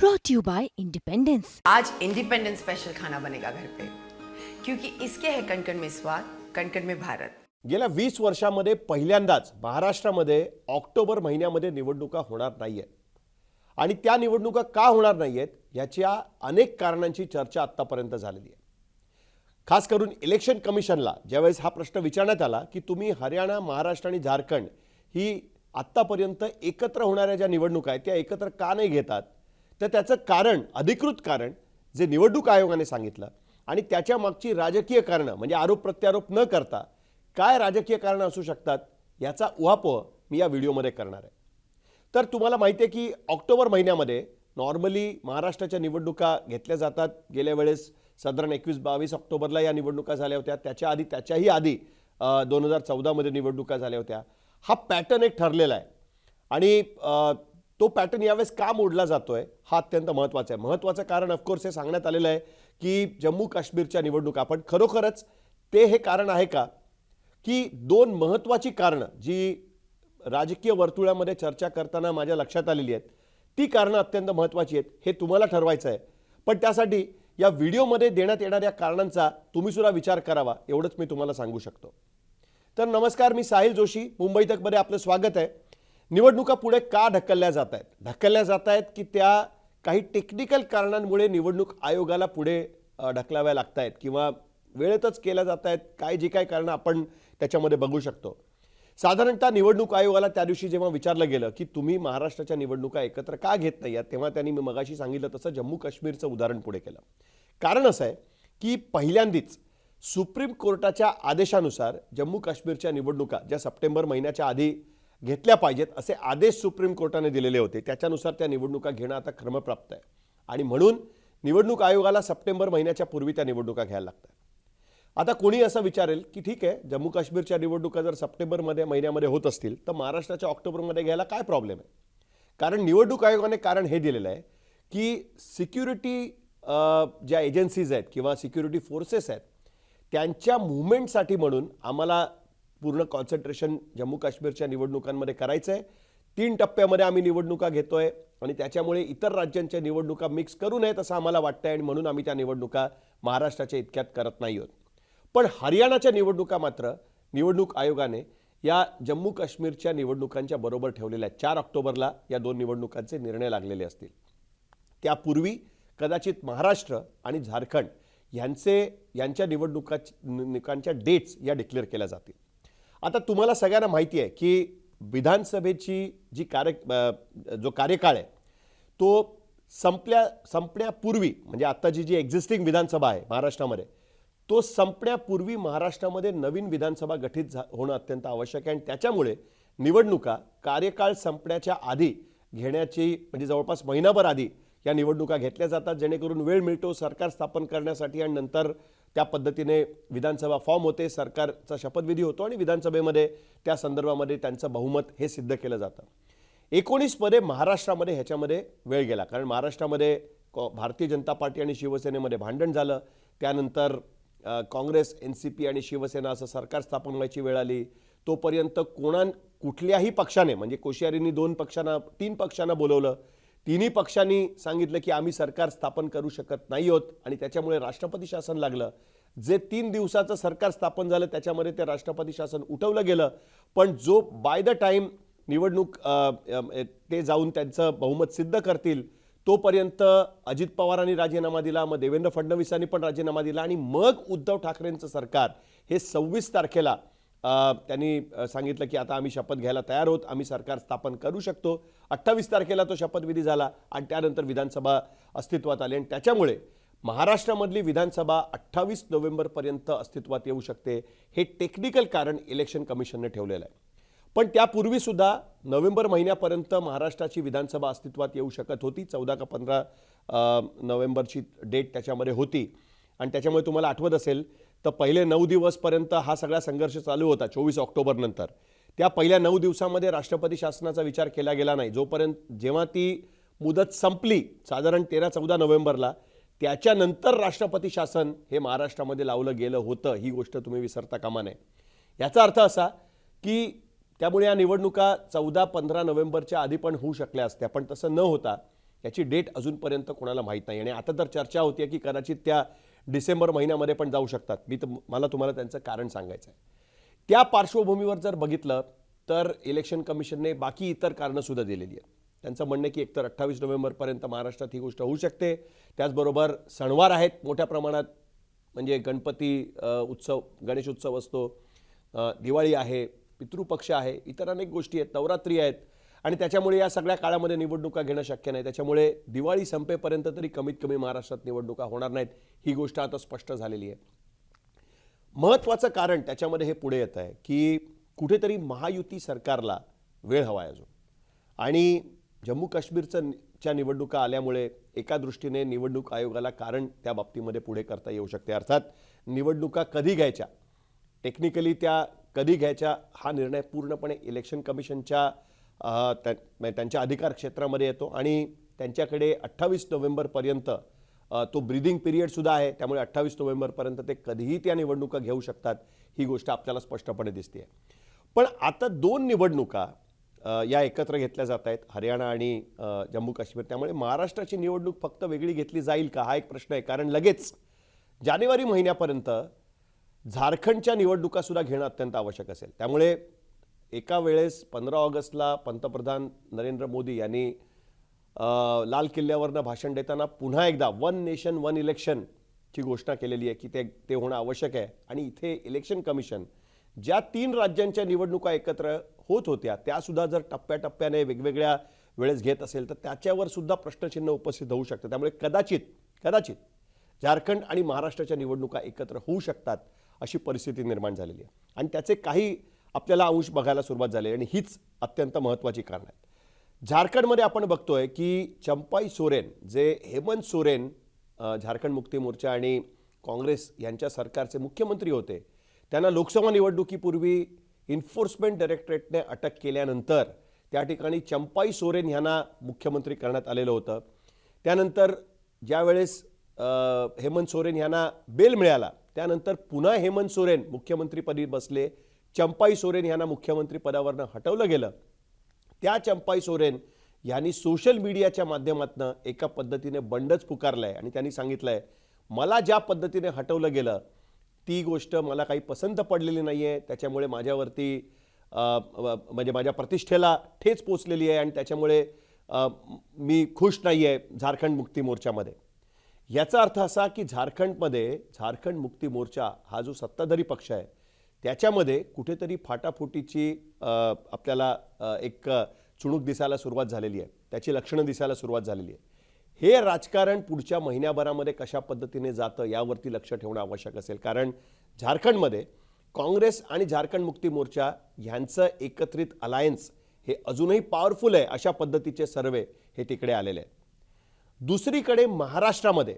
brought to you by Independence. आज independence special खाना बनेगा घर पे क्योंकि इसके है कणकण में स्वाद कणकण में भारत. गेल्या वीस वर्षामध्ये पहिल्यांदाच महाराष्ट्रामध्ये ऑक्टोबर महिन्यामध्ये निवडणुका होणार नाहीयेत. आणि त्या निवडणुका का होणार नाहीयेत याच्या अनेक कारणांची चर्चा आत्तापर्यंत झालेली आहे. खास करून इलेक्शन कमिशनला ज्यावेळेस हा प्रश्न विचारण्यात आला की तुम्ही हरियाणा महाराष्ट्र आणि झारखंड ही आत्तापर्यंत एकत्र होणाऱ्या ज्या निवडणुका आहेत त्या एकत्र का नाही घेतात तर त्याचं कारण अधिकृत कारण जे निवडणूक आयोगाने सांगितलं आणि त्याच्या मागची राजकीय कारणं म्हणजे आरोप प्रत्यारोप न करता काय राजकीय कारणं असू शकतात याचा उहापोह मी या व्हिडिओमध्ये करणार आहे. तर तुम्हाला माहिती आहे की ऑक्टोबर महिन्यामध्ये नॉर्मली महाराष्ट्राच्या निवडणुका घेतल्या जातात. गेल्या वेळेस साधारण एकवीस बावीस ऑक्टोबरला या निवडणुका झाल्या होत्या. त्याच्या आधी त्याच्याही आधी दोन हजार चौदामध्ये निवडणुका झाल्या होत्या. हा पॅटर्न एक ठरलेला आहे. आणि तो पॅटर्न यावेळेस का मोडला जातोय? हा अत्यंत महत्त्वाचा आहे. महत्त्वाचं कारण ऑफकोर्स हे सांगण्यात आलेलं आहे की जम्मू काश्मीरच्या निवडणुका पण खरोखरच ते हे कारण आहे का? की दोन महत्त्वाची कारणं जी राजकीय वर्तुळामध्ये चर्चा करताना माझ्या लक्षात आलेली आहेत ती कारणं अत्यंत महत्त्वाची आहेत हे तुम्हाला ठरवायचं आहे. पण त्यासाठी या व्हिडिओमध्ये देण्यात येणाऱ्या कारणांचा तुम्ही सुद्धा विचार करावा एवढंच मी तुम्हाला सांगू शकतो. तर नमस्कार मी साहिल जोशी. मुंबई तकमध्ये आपलं स्वागत आहे. निवडणुका पुढे का ढकलल्या जात आहेत? ढकलल्या जात आहेत की त्या काही टेक्निकल कारणांमुळे निवडणूक आयोगाला पुढे ढकलाव्या लागत आहेत किंवा वेळेतच केल्या जात आहेत? काय जी काय कारणं आपण त्याच्यामध्ये बघू शकतो. साधारणतः निवडणूक आयोगाला त्या दिवशी जेव्हा विचारलं गेलं की तुम्ही महाराष्ट्राच्या निवडणुका एकत्र का घेत नाही आहात? तेव्हा त्यांनी मी मगाशी सांगितलं तसं जम्मू काश्मीरचं उदाहरण पुढे केलं. कारण असं आहे की पहिल्यांदीच सुप्रीम कोर्टाच्या आदेशानुसार जम्मू काश्मीरच्या निवडणुका ज्या सप्टेंबर महिन्याच्या आधी घेतल्या पाहिजेत असे आदेश सुप्रीम कोर्टाने दिलेले होते. त्याच्यानुसार त्या निवडणुका घेणं आता क्रमप्राप्त आहे. आणि म्हणून निवडणूक आयोगाला सप्टेंबर महिन्याच्या पूर्वी त्या निवडणुका घ्यायला लागतात. आता कोणी असं विचारेल की ठीक आहे जम्मू काश्मीरच्या निवडणुका जर सप्टेंबरमध्ये महिन्यामध्ये होत असतील तर महाराष्ट्राच्या ऑक्टोबरमध्ये घ्यायला काय प्रॉब्लेम आहे? कारण निवडणूक आयोगाने कारण हे दिलेलं आहे की सिक्युरिटी ज्या एजन्सीज आहेत किंवा सिक्युरिटी फोर्सेस आहेत त्यांच्या मुवमेंटसाठी म्हणून आम्हाला पूर्ण कॉन्सन्ट्रेशन जम्मू काश्मीरच्या निवडणुकांमध्ये करायचं आहे तीन टप्प्यामध्ये आम्ही निवडणुका घेतोय आणि त्याच्यामुळे इतर राज्यांच्या निवडणुका मिक्स करू नयेत असं आम्हाला वाटतंय आणि म्हणून आम्ही त्या निवडणुका महाराष्ट्राच्या इतक्यात करत नाही आहोत. पण हरियाणाच्या निवडणुका मात्र निवडणूक आयोगाने या जम्मू काश्मीरच्या निवडणुकांच्या बरोबर ठेवलेल्या चार ऑक्टोबरला या दोन निवडणुकांचे निर्णय लागलेले असतील. त्यापूर्वी कदाचित महाराष्ट्र आणि झारखंड यांचे यांच्या निवडणुका निवडणुकांच्या डेट्स या डिक्लेअर केल्या जातील. आता तुम्हाला सगळ्यांना माहिती आहे की विधानसभेची जी कार्य जो कार्यकाळ आहे तो संपल्या संपण्यापूर्वी म्हणजे आत्ताची जी एक्झिस्टिंग विधानसभा आहे महाराष्ट्रामध्ये तो संपण्यापूर्वी महाराष्ट्रामध्ये नवीन विधानसभा गठीत झा होणं अत्यंत आवश्यक आहे. आणि त्याच्यामुळे निवडणुका कार्यकाळ संपण्याच्या आधी घेण्याची म्हणजे जवळपास महिनाभर आधी या निवडणुका घेतल्या जातात जेणेकरून वेळ मिळतो सरकार स्थापन करण्यासाठी आणि नंतर त्या पद्धतीने विधानसभा फॉर्म होते सरकारचा शपथविधी होतो आणि विधानसभेमध्ये त्या संदर्भामध्ये त्यांचं बहुमत हे सिद्ध केलं जातं. एकोणीसमध्ये महाराष्ट्रामध्ये ह्याच्यामध्ये वेळ गेला कारण महाराष्ट्रामध्ये कॉ- भारतीय जनता पार्टी आणि शिवसेनेमध्ये भांडण झालं. त्यानंतर काँग्रेस एन सी पी आणि शिवसेना असं सरकार स्थापन व्हायची वेळ आली. तोपर्यंत कोणा कुठल्याही पक्षाने म्हणजे कोश्यारींनी दोन पक्षांना तीन पक्षांना बोलवलं. तिन्ही पक्षांनी सांगितलं की आम्ही सरकार स्थापन करू शकत नाही आहोत आणि त्याच्यामुळे राष्ट्रपती शासन लागलं. जे तीन दिवसाचं सरकार स्थापन झालं त्याच्यामध्ये ते राष्ट्रपती शासन उठवलं गेलं. पण जो बाय द टाईम निवडणूक ते जाऊन त्यांचं बहुमत सिद्ध करतील तोपर्यंत अजित पवारांनी राजीनामा दिला मग देवेंद्र फडणवीसांनी पण राजीनामा दिला आणि मग उद्धव ठाकरेंचं सरकार हे सव्वीस तारखेला त्यांनी सांगितलं की आता आम्ही शपथ घ्यायला तयार आहोत. आम्ही सरकार स्थापन करू शकतो. अठ्ठावीस तारखेला तो शपथविधी झाला आणि त्यानंतर विधानसभा अस्तित्वात आली. आणि त्याच्यामुळे महाराष्ट्रामधली विधानसभा अठ्ठावीस नोव्हेंबरपर्यंत अस्तित्वात येऊ शकते हे टेक्निकल कारण इलेक्शन कमिशनने ठेवलेलं आहे. पण त्यापूर्वीसुद्धा नोव्हेंबर महिन्यापर्यंत महाराष्ट्राची विधानसभा अस्तित्वात येऊ शकत होती. चौदा का पंधरा नोव्हेंबरची डेट त्याच्यामध्ये होती. आणि त्याच्यामुळे तुम्हाला आठवत असेल तर पहिले नऊ दिवसपर्यंत हा सगळा संघर्ष चालू होता चोवीस ऑक्टोबरनंतर त्या पहिल्या नऊ दिवसामध्ये राष्ट्रपती शासनाचा विचार केला गेला नाही. जोपर्यंत जेव्हा ती मुदत संपली साधारण तेरा चौदा नोव्हेंबरला त्याच्यानंतर राष्ट्रपती शासन हे महाराष्ट्रामध्ये लावलं गेलं होतं. ही गोष्ट तुम्ही विसरता कामा नये. याचा अर्थ असा की त्यामुळे या निवडणुका चौदा पंधरा नोव्हेंबरच्या आधी पण होऊ शकल्या असत्या पण तसं न होता याची डेट अजूनपर्यंत कोणाला माहीत नाही. आणि आता तर चर्चा होती की कदाचित त्या डिसेंबर महिन्यामध्ये पण जाऊ शकतात. मी तर मला तुम्हाला त्यांचं कारण सांगायचं आहे त्या पार्श्वभूमीवर जर बघितलं तर इलेक्शन कमिशनने बाकी इतर कारणंसुद्धा दिलेली आहेत. त्यांचं म्हणणं की एकतर अठ्ठावीस नोव्हेंबरपर्यंत महाराष्ट्रात ही गोष्ट होऊ शकते. त्याचबरोबर सणवार आहेत. मोठ्या प्रमाणात म्हणजे गणपती उत्सव गणेश उत्सव असतो. दिवाळी आहे पितृपक्ष आहे. इतर अनेक गोष्टी आहेत. नवरात्री आहेत. आणि त्याच्यामुळे या सगळ्या काळामध्ये निवडणुका घेणं शक्य नाही. त्याच्यामुळे दिवाळी संपेपर्यंत तरी कमीत कमी महाराष्ट्रात निवडणुका होणार नाहीत ही गोष्ट आता स्पष्ट झालेली आहे. महत्त्वाचं कारण त्याच्यामध्ये हे पुढे येत आहे की कुठेतरी महायुती सरकारला वेळ हवा आहे अजून. आणि जम्मू काश्मीरचं च्या निवडणुका आल्यामुळे एका दृष्टीने निवडणूक आयोगाला कारण त्या बाबतीमध्ये पुढे करता येऊ शकते. अर्थात निवडणुका कधी घ्यायच्या? टेक्निकली त्या कधी घ्यायच्या? हा निर्णय पूर्णपणे इलेक्शन कमिशनच्या त्या- म्हणजे त्यांच्या अधिकार क्षेत्रामध्ये येतो आणि त्यांच्याकडे अठ्ठावीस नोव्हेंबरपर्यंत तो ब्रिदिंग पिरियडसुद्धा आहे. त्यामुळे अठ्ठावीस नोव्हेंबरपर्यंत ते कधीही त्या निवडणुका घेऊ शकतात ही गोष्ट आपल्याला स्पष्टपणे दिसते पण आता दोन निवडणुका या एकत्र घेतल्या जात आहेत हरियाणा आणि जम्मू काश्मीर. त्यामुळे महाराष्ट्राची निवडणूक फक्त वेगळी घेतली जाईल का? हा एक प्रश्न आहे. कारण लगेच जानेवारी महिन्यापर्यंत झारखंडच्या निवडणुकासुद्धा घेणं अत्यंत आवश्यक असेल. त्यामुळे एका वेळेस पंधरा ऑगस्टला पंतप्रधान नरेंद्र मोदी यांनी लाल किल्ल्यावरनं भाषण देताना पुन्हा एकदा वन नेशन वन इलेक्शनची घोषणा केलेली आहे की ते ते होणं आवश्यक आहे. आणि इथे इलेक्शन कमिशन ज्या तीन राज्यांच्या निवडणुका एकत्र होत होत्या त्यासुद्धा जर टप्प्याटप्प्याने वेगवेगळ्या वेळेस घेत असेल तर त्याच्यावर सुद्धा प्रश्नचिन्ह उपस्थित होऊ शकतं. त्यामुळे कदाचित कदाचित झारखंड आणि महाराष्ट्राच्या निवडणुका एकत्र होऊ शकतात अशी परिस्थिती निर्माण झालेली आहे. आणि त्याचे काही आपल्याला अंश बघायला सुरुवात झाली आहे आणि हीच अत्यंत महत्त्वाची कारण आहेत. झारखंडमध्ये आपण बघतोय की चंपाई सोरेन जे हेमंत सोरेन झारखंड मुक्ती मोर्चा आणि काँग्रेस यांच्या सरकारचे मुख्यमंत्री होते त्यांना लोकसभा निवडणुकीपूर्वी इन्फोर्समेंट डायरेक्टरेटने अटक केल्यानंतर त्या ठिकाणी चंपाई सोरेन यांना मुख्यमंत्री करण्यात आलेलं होतं. त्यानंतर ज्यावेळेस हेमंत सोरेन यांना बेल मिळाला त्यानंतर पुन्हा हेमंत सोरेन मुख्यमंत्रीपदी बसले चंपाई सोरेन यांना मुख्यमंत्री पदावरनं हटवलं गेलं. त्या चंपाई सोरेन यांनी सोशल मीडियाच्या माध्यमातून एका पद्धतीने बंडच पुकारलं आहे आणि त्यांनी सांगितलं आहे मला ज्या पद्धतीने हटवलं गेलं ती गोष्ट मला काही पसंत पडलेली नाही आहे त्याच्यामुळे माझ्यावरती म्हणजे माझ्या प्रतिष्ठेला ठेच पोचलेली आहे आणि त्याच्यामुळे मी खुश नाही आहे झारखंड मुक्ती मोर्चामध्ये. याचा अर्थ असा की झारखंडमध्ये झारखंड मुक्ती मोर्चा हा जो सत्ताधारी पक्ष आहे त्याच्यामध्ये कुठेतरी फाटाफुटीची आपल्याला एक चुणूक दिसायला सुरुवात झालेली आहे. त्याची लक्षणं दिसायला सुरुवात झालेली आहे. हे राजकारण पुढच्या महिन्याभरामध्ये कशा पद्धतीने जातं यावरती लक्ष ठेवणं आवश्यक असेल. कारण झारखंडमध्ये काँग्रेस आणि झारखंड मुक्ती मोर्चा ह्यांचं एकत्रित अलायन्स हे अजूनही पॉवरफुल आहे अशा पद्धतीचे सर्वे हे तिकडे आलेले आहेत. दुसरीकडे महाराष्ट्रामध्ये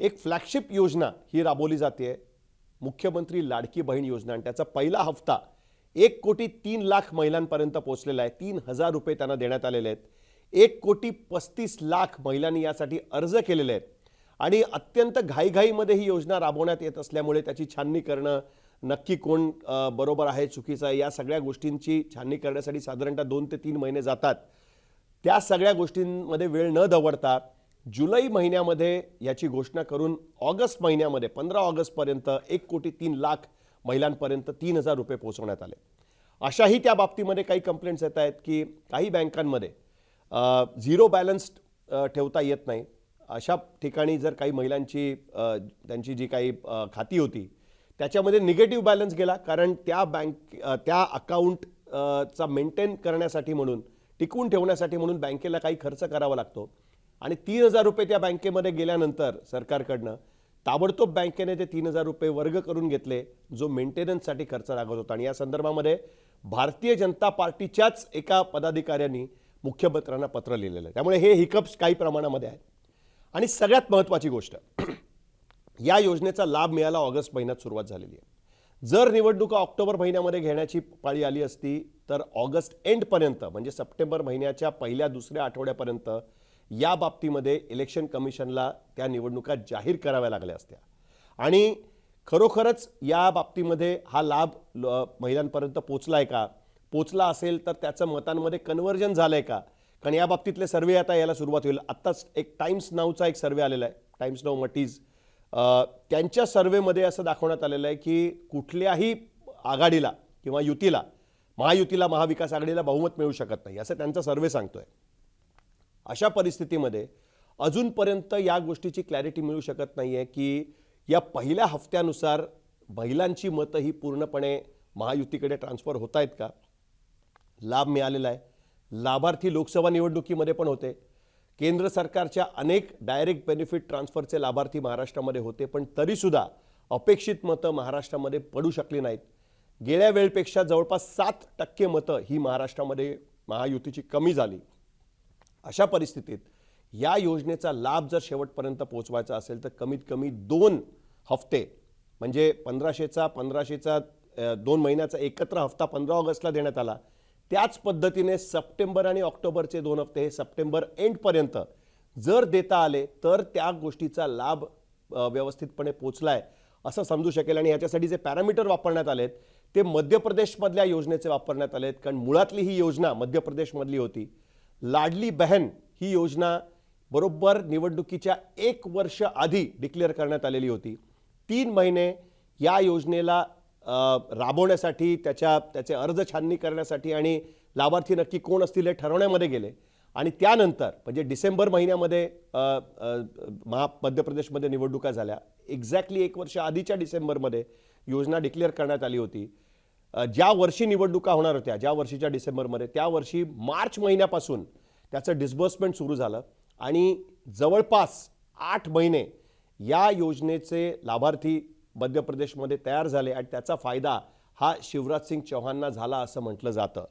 एक फ्लॅगशिप योजना ही राबवली जाते. मुख्यमंत्री लाडकी बहीण योजना आणि त्याचा पहिला हप्ता एक कोटी तीन लाख महिलांपर्यंत पोहोचलेला आहे. तीन हजार रुपये त्यांना देण्यात आलेले आहेत. एक कोटी पस्तीस लाख महिलांनी यासाठी अर्ज केलेले आहेत. आणि अत्यंत घाईघाईमध्ये ही योजना राबवण्यात येत असल्यामुळे त्याची छाननी करणं नक्की कोण बरोबर आहे चुकीचं आहे या सगळ्या गोष्टींची छाननी करण्यासाठी साधारणतः दोन ते तीन महिने जातात. त्या सगळ्या गोष्टींमध्ये वेळ न दवडता जुलै महिन्यामध्ये याची घोषणा करून ऑगस्ट महिन्यामध्ये पंधरा ऑगस्टपर्यंत एक कोटी तीन लाख महिलांपर्यंत तीन हजार रुपये पोहोचवण्यात आले. अशाही त्या बाबतीमध्ये काही कंप्लेंट्स येत आहेत की काही बँकांमध्ये झिरो बॅलन्स ठेवता येत नाही. अशा ठिकाणी जर काही महिलांची त्यांची जी काही खाती होती त्याच्यामध्ये निगेटिव्ह बॅलन्स गेला कारण त्या बँक त्या अकाउंट चा मेंटेन करण्यासाठी म्हणून टिकवून ठेवण्यासाठी म्हणून बँकेला काही खर्च करावा लागतो. आणि तीन हजार रुपये त्या बँकेमध्ये गेल्यानंतर सरकारकडनं ताबडतोब बँकेने ते तीन हजार रुपये वर्ग करून घेतले जो मेंटेनन्ससाठी खर्च लागत होता. आणि या संदर्भामध्ये भारतीय जनता पार्टीच्याच एका पदाधिकाऱ्यांनी मुख्यमंत्र्यांना पत्र लिहिलेलं. आहे त्यामुळे हे हिकअप्स काही प्रमाणामध्ये आहेत. आणि सगळ्यात महत्त्वाची गोष्ट या योजनेचा लाभ मिळायला ऑगस्ट महिन्यात सुरुवात झालेली आहे. जर निवडणुका ऑक्टोबर महिन्यामध्ये घेण्याची पाळी आली असती तर ऑगस्ट एंडपर्यंत म्हणजे सप्टेंबर महिन्याच्या पहिल्या दुसऱ्या आठवड्यापर्यंत या बाबतीमध्ये इलेक्शन कमिशनला त्या निवडणुका जाहीर कराव्या लागल्या असत्या. आणि खरोखरच या बाबतीमध्ये हा लाभ महिलांपर्यंत पोचला आहे का? पोचला असेल तर त्याचं मतांमध्ये कन्वर्जन झालं आहे का? कारण या बाबतीतले सर्वे आता यायला सुरुवात होईल. आत्ताच एक टाइम्स नावचा एक सर्वे आलेला आहे. टाइम्स नाव मटीज त्यांच्या सर्वेमध्ये असं दाखवण्यात आलेलं आहे की कुठल्याही आघाडीला किंवा युतीला महायुतीला महाविकास आघाडीला बहुमत मिळू शकत नाही असं त्यांचा सर्वे सांगतोय. अशा परिस्थितीमध्ये अजूनपर्यंत या गोष्टीची क्लॅरिटी मिळू शकत नाही आहे की या पहिल्या हफ्त्यानुसार महिलांची मतं ही पूर्णपणे महायुतीकडे ट्रान्सफर होत आहेत का? लाभ मिळालेला आहे. लाभार्थी लोकसभा निवडणुकीमध्ये पण होते. केंद्र सरकारच्या अनेक डायरेक्ट बेनिफिट ट्रान्सफरचे लाभार्थी महाराष्ट्रामध्ये होते पण तरीसुद्धा अपेक्षित मतं महाराष्ट्रामध्ये पडू शकली नाहीत. गेल्या वेळपेक्षा जवळपास सात टक्के मतं ही महाराष्ट्रामध्ये महायुतीची कमी झाली. अशा परिस्थितीत या योजनेचा लाभ जर शेवटपर्यंत पोहोचवायचा असेल तर कमीत कमी दोन हफ्ते म्हणजे पंधराशेचा पंधराशेचा दोन महिन्याचा एकत्र हफ्ता पंधरा ऑगस्टला देण्यात आला. त्याच पद्धतीने सप्टेंबर आणि ऑक्टोबरचे दोन हफ्ते हे सप्टेंबर एंडपर्यंत जर देता आले तर त्या गोष्टीचा लाभ व्यवस्थितपणे व्यवस्थितपणे पोचलाय असं समजू शकेल. आणि याच्यासाठी जे पॅरामीटर वापरण्यात आलेत ते मध्य प्रदेशमधल्या योजनेचे वापरण्यात आलेत. कारण मुळातली ही योजना मध्य प्रदेशमधली होती. लाडली बहन ही योजना बरोबर निवडणुकीच्या एक वर्ष आधी डिक्लेअर करण्यात आलेली होती. तीन महिने या योजनेला राबवण्यासाठी त्याच्या त्याचे अर्ज छाननी करण्यासाठी आणि लाभार्थी नक्की कोण असतील हे ठरवण्यामध्ये गेले. आणि त्यानंतर म्हणजे डिसेंबर महिन्यामध्ये महा मध्य प्रदेशमध्ये निवडणुका झाल्या. एक्झॅक्टली एक वर्ष आधीच्या डिसेंबरमध्ये योजना डिक्लेअर करण्यात आली होती. ज्या वर्षी निवडणुका होणार होत्या ज्या वर्षीच्या डिसेंबरमध्ये त्या वर्षी मार्च महिन्यापासून त्याचं डिस्बर्समेंट सुरू झालं. आणि जवळपास आठ महिने या योजनेचे लाभार्थी मध्य प्रदेशमध्ये तयार झाले आणि त्याचा फायदा हा शिवराज सिंग चौहानना झाला असं म्हटलं जातं.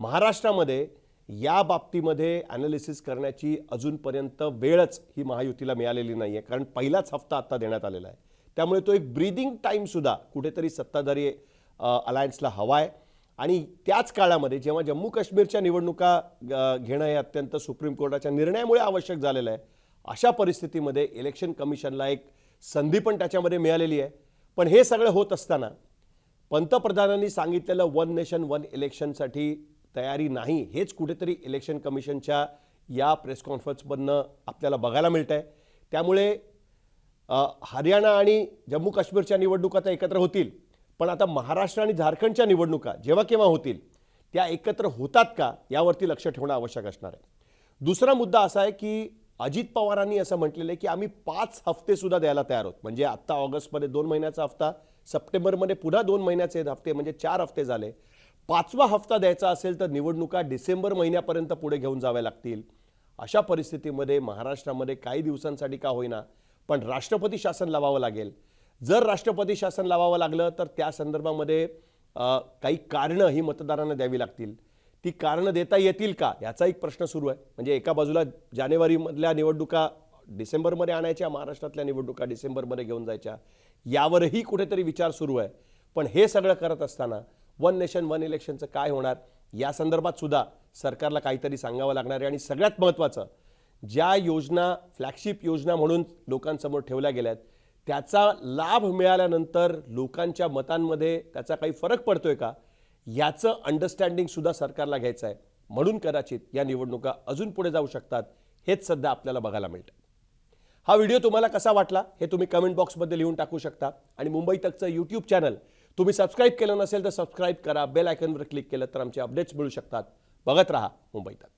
महाराष्ट्रामध्ये या बाबतीमध्ये ॲनालिसिस करण्याची अजूनपर्यंत वेळच ही महायुतीला मिळालेली नाही आहे कारण पहिलाच हप्ता आत्ता देण्यात आलेला आहे. त्यामुळे तो एक ब्रीदिंग टाईमसुद्धा कुठेतरी सत्ताधारी अलायन्सला हवा आहे आणि त्याच काळामध्ये जेव्हा जम्मू काश्मीरच्या निवडणुका घेणं हे अत्यंत सुप्रीम कोर्टाच्या निर्णयामुळे आवश्यक झालेलं आहे. अशा परिस्थितीमध्ये इलेक्शन कमिशनला एक संधी पण त्याच्यामध्ये मिळालेली आहे. पण हे सगळं होत असताना पंतप्रधानांनी सांगितलेलं वन नेशन वन इलेक्शनसाठी तयारी नाही हेच कुठेतरी इलेक्शन कमिशनच्या या प्रेस कॉन्फरन्समधनं आपल्याला बघायला मिळत आहे त्यामुळे हरियाणा आणि जम्मू काश्मीरच्या निवडणुका तर एकत्र होतील. पण आता महाराष्ट्र आणि झारखंडच्या निवडणुका जेव्हा केव्हा होतील त्या एकत्र होतात का यावरती लक्ष ठेवणं आवश्यक असणार आहे. दुसरा मुद्दा असा आहे की अजित पवारांनी असं म्हटलेलं आहे की आम्ही पाच हफ्ते सुद्धा द्यायला तयार आहोत. म्हणजे आत्ता ऑगस्टमध्ये दोन महिन्याचा हफ्ता सप्टेंबरमध्ये पुन्हा दोन महिन्याचे हफ्ते म्हणजे चार हफ्ते झाले. पाचवा हफ्ता द्यायचा असेल तर निवडणुका डिसेंबर महिन्यापर्यंत पुढे घेऊन जाव्या लागतील. अशा परिस्थितीमध्ये महाराष्ट्रामध्ये काही दिवसांसाठी का होईना पण राष्ट्रपती शासन लावावं लागेल. जर राष्ट्रपती शासन लावावं लागलं तर त्या संदर्भामध्ये काही कारणं ही मतदारांना द्यावी लागतील. ती कारणं देता येतील का? याचा एक प्रश्न सुरू आहे. म्हणजे एका बाजूला जानेवारीमधल्या निवडणुका डिसेंबरमध्ये आणायच्या महाराष्ट्रातल्या निवडणुका डिसेंबरमध्ये घेऊन जायच्या. यावरही कुठेतरी विचार सुरू आहे. पण हे सगळं करत असताना वन नेशन वन इलेक्शनचं काय होणार? या संदर्भात सुद्धा सरकारला काहीतरी सांगावं लागणार आहे. आणि सगळ्यात महत्त्वाचं ज्या योजना फ्लॅगशिप योजना म्हणून लोकांसमोर ठेवल्या गेल्या आहेत त्याचा लाभ मिळाल्यानंतर लोकांच्या मतांमध्ये त्याचा काही फरक पडतोय का? याचं अंडरस्टँडिंग सुद्धा सरकारला घ्यायचं आहे म्हणून कदाचित या निवडणुका अजून पुढे जाऊ शकतात हेच सध्या आपल्याला बघायला मिळतं. हा व्हिडिओ तुम्हाला कसा वाटला हे तुम्ही कमेंट बॉक्समध्ये लिहून टाकू शकता. आणि मुंबई तकचं यूट्यूब चॅनल तुम्ही सबस्क्राईब केलं नसेल तर सबस्क्राईब करा. बेल आयकनवर क्लिक केलं तर आमचे अपडेट्स मिळू शकतात. बघत राहा मुंबई तक.